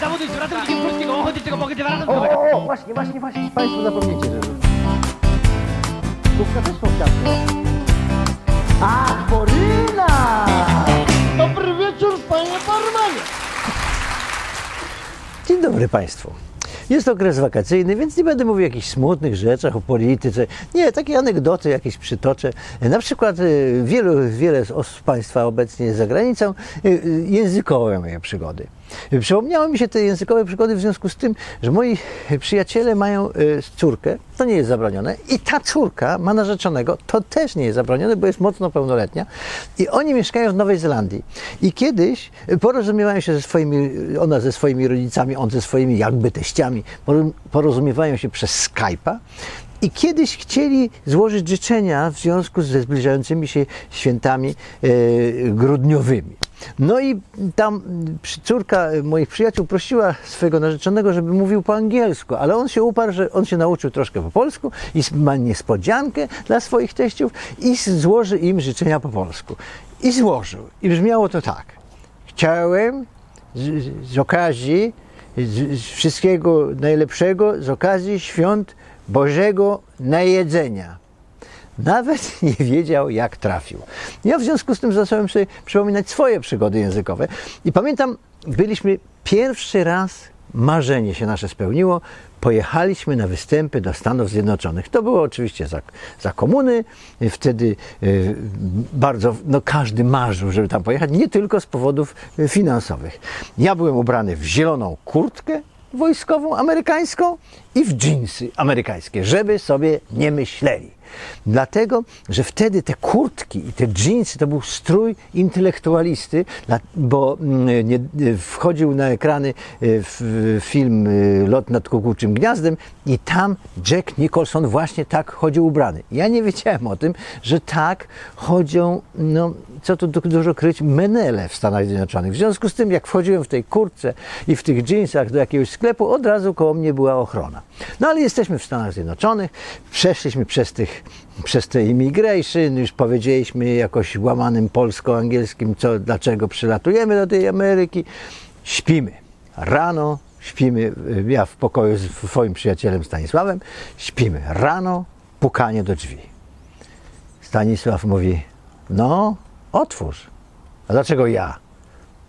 Zawody z ratownikiem polskiego ochotniczego pogodzenia O, ratowniczego. o, o, właśnie, właśnie, właśnie. Państwo zapomniecie, że... Słówka też są ciasne. Ach, Boryna! Dobry wieczór, panie barmanie. Dzień dobry Państwu. Jest okres wakacyjny, więc nie będę mówił o jakichś smutnych rzeczach, o polityce. Nie, takie anegdoty jakieś przytoczę. Na przykład y, wielu, wiele z os- Państwa obecnie jest za granicą, y, y, językowe moje przygody. Przypomniały mi się te językowe przygody w związku z tym, że moi przyjaciele mają y, córkę, to nie jest zabronione, i ta córka ma narzeczonego, to też nie jest zabronione, bo jest mocno pełnoletnia. I oni mieszkają w Nowej Zelandii. I kiedyś porozumiewają się ze swoimi, ona ze swoimi rodzicami, on ze swoimi jakby teściami, porozumiewają się przez Skype'a. I kiedyś chcieli złożyć życzenia w związku ze zbliżającymi się świętami e, grudniowymi. No i tam córka moich przyjaciół prosiła swojego narzeczonego, żeby mówił po angielsku, ale on się uparł, że on się nauczył troszkę po polsku i ma niespodziankę dla swoich teściów i złoży im życzenia po polsku. I złożył. I brzmiało to tak. Chciałem z, z okazji z, z wszystkiego najlepszego, z okazji świąt Bożego Najedzenia. Nawet nie wiedział, jak trafił. Ja w związku z tym zacząłem sobie przypominać swoje przygody językowe. I pamiętam, byliśmy pierwszy raz, marzenie się nasze spełniło, pojechaliśmy na występy do Stanów Zjednoczonych. To było oczywiście za, za komuny, wtedy y, bardzo, no każdy marzył, żeby tam pojechać, nie tylko z powodów y, finansowych. Ja byłem ubrany w zieloną kurtkę, wojskową amerykańską i w dżinsy amerykańskie, żeby sobie nie myśleli. Dlatego, że wtedy te kurtki i te dżinsy to był strój intelektualisty, bo mm, wchodził na ekrany w- film y, Lot nad kukułczym gniazdem i tam Jack Nicholson właśnie tak chodził ubrany. Ja nie wiedziałem o tym, że tak chodzą, no co tu du- dużo kryć, menele w Stanach Zjednoczonych. W związku z tym, jak wchodziłem w tej kurtce i w tych dżinsach do jakiegoś sklepu, od razu koło mnie była ochrona. No ale jesteśmy w Stanach Zjednoczonych, przeszliśmy przez, tych, przez te immigration, już powiedzieliśmy jakoś łamanym polsko-angielskim, co, dlaczego przylatujemy do tej Ameryki. Śpimy. Rano śpimy, y, ja w pokoju z swoim przyjacielem Stanisławem, śpimy. Rano pukanie do drzwi. Stanisław mówi, no otwórz. A dlaczego ja?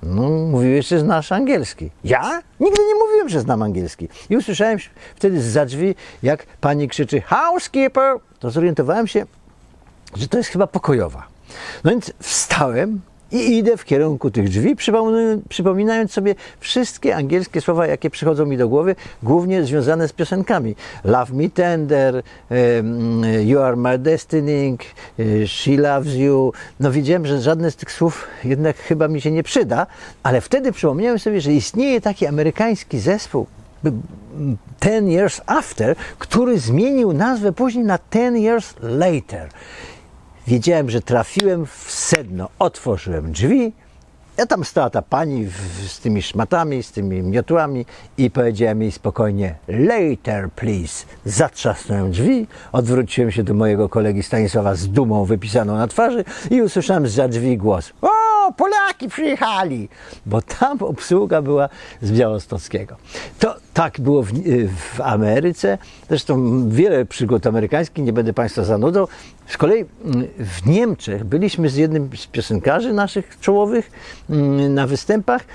No, mówiłeś, że znasz angielski. Ja? Nigdy nie mówiłem, że znam angielski. I usłyszałem wtedy za drzwi, jak pani krzyczy housekeeper, to zorientowałem się, że to jest chyba pokojowa. No więc wstałem i idę w kierunku tych drzwi, przypominając, sobie wszystkie angielskie słowa, jakie przychodzą mi do głowy, głównie związane z piosenkami. Love me tender, you are my destiny, e, she loves you. No widziałem, że żadne z tych słów jednak chyba mi się nie przyda, ale wtedy przypomniałem sobie, że istnieje taki amerykański zespół, Ten Years After, który zmienił nazwę później na Ten Years Later. Wiedziałem, że trafiłem w sedno. Otworzyłem drzwi. Ja tam stała ta pani w, z tymi szmatami, z tymi miotłami i powiedziałem jej spokojnie later please. Zatrzasnąłem drzwi, odwróciłem się do mojego kolegi Stanisława z dumą wypisaną na twarzy i usłyszałem za drzwi głos. O, Polaki przyjechali! Bo tam obsługa była z Białostockiego. To tak było w, w Ameryce. Zresztą wiele przygód amerykańskich, nie będę Państwa zanudzał. Z kolei mm, w Niemczech byliśmy z jednym z piosenkarzy naszych czołowych mm, na występach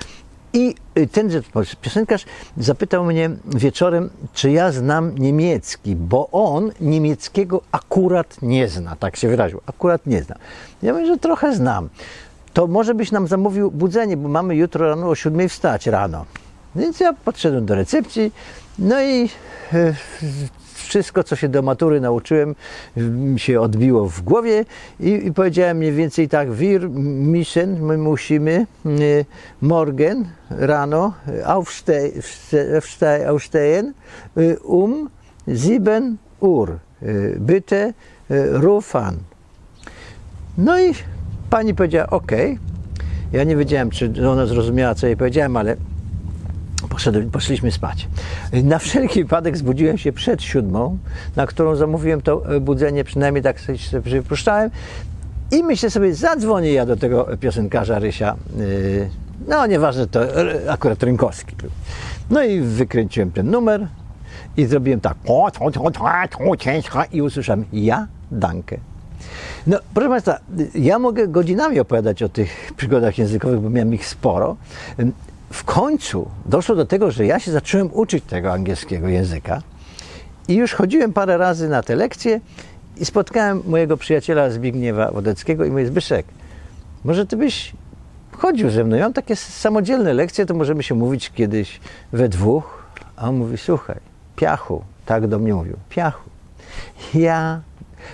i y, tenże piosenkarz zapytał mnie wieczorem, czy ja znam niemiecki, bo on niemieckiego akurat nie zna, tak się wyraził, akurat nie zna. Ja mówię, że trochę znam. To może byś nam zamówił budzenie, bo mamy jutro rano o siódmej wstać rano. Więc ja podszedłem do recepcji, no i e, wszystko, co się do matury nauczyłem, mi się odbiło w głowie i, i powiedziałem mniej więcej tak, wir müssen, my musimy, e, morgen rano wste- aufstehen e, um 7 Uhr. E, Bitte e, ruf an. No i pani powiedziała OK. Ja nie wiedziałem, czy ona zrozumiała, co jej powiedziałem, ale poszedłem, poszliśmy spać. Na wszelki wypadek zbudziłem się przed siódmą, na którą zamówiłem to budzenie, przynajmniej tak sobie przypuszczałem. I myślę sobie, zadzwonię ja do tego piosenkarza Rysia, yy, No, nieważne, to akurat Rynkowski był. No i wykręciłem ten numer i zrobiłem tak. I usłyszałem ja, dankę. No, proszę Państwa, ja mogę godzinami opowiadać o tych przygodach językowych, bo miałem ich sporo. W końcu doszło do tego, że ja się zacząłem uczyć tego angielskiego języka i już chodziłem parę razy na te lekcje i spotkałem mojego przyjaciela Zbigniewa Wodeckiego i mówię, Zbyszek, może ty byś chodził ze mną, ja mam takie samodzielne lekcje, to możemy się mówić kiedyś we dwóch. A on mówi, słuchaj, piachu, tak do mnie mówił, piachu. Ja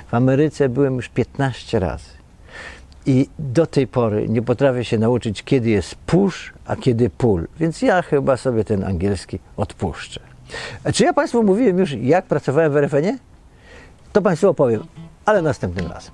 w Ameryce byłem już 15 razy. I do tej pory nie potrafię się nauczyć, kiedy jest push, a kiedy pull. Więc ja chyba sobie ten angielski odpuszczę. Czy ja Państwu mówiłem już, jak pracowałem w RFN-ie? To Państwu opowiem, ale następnym razem.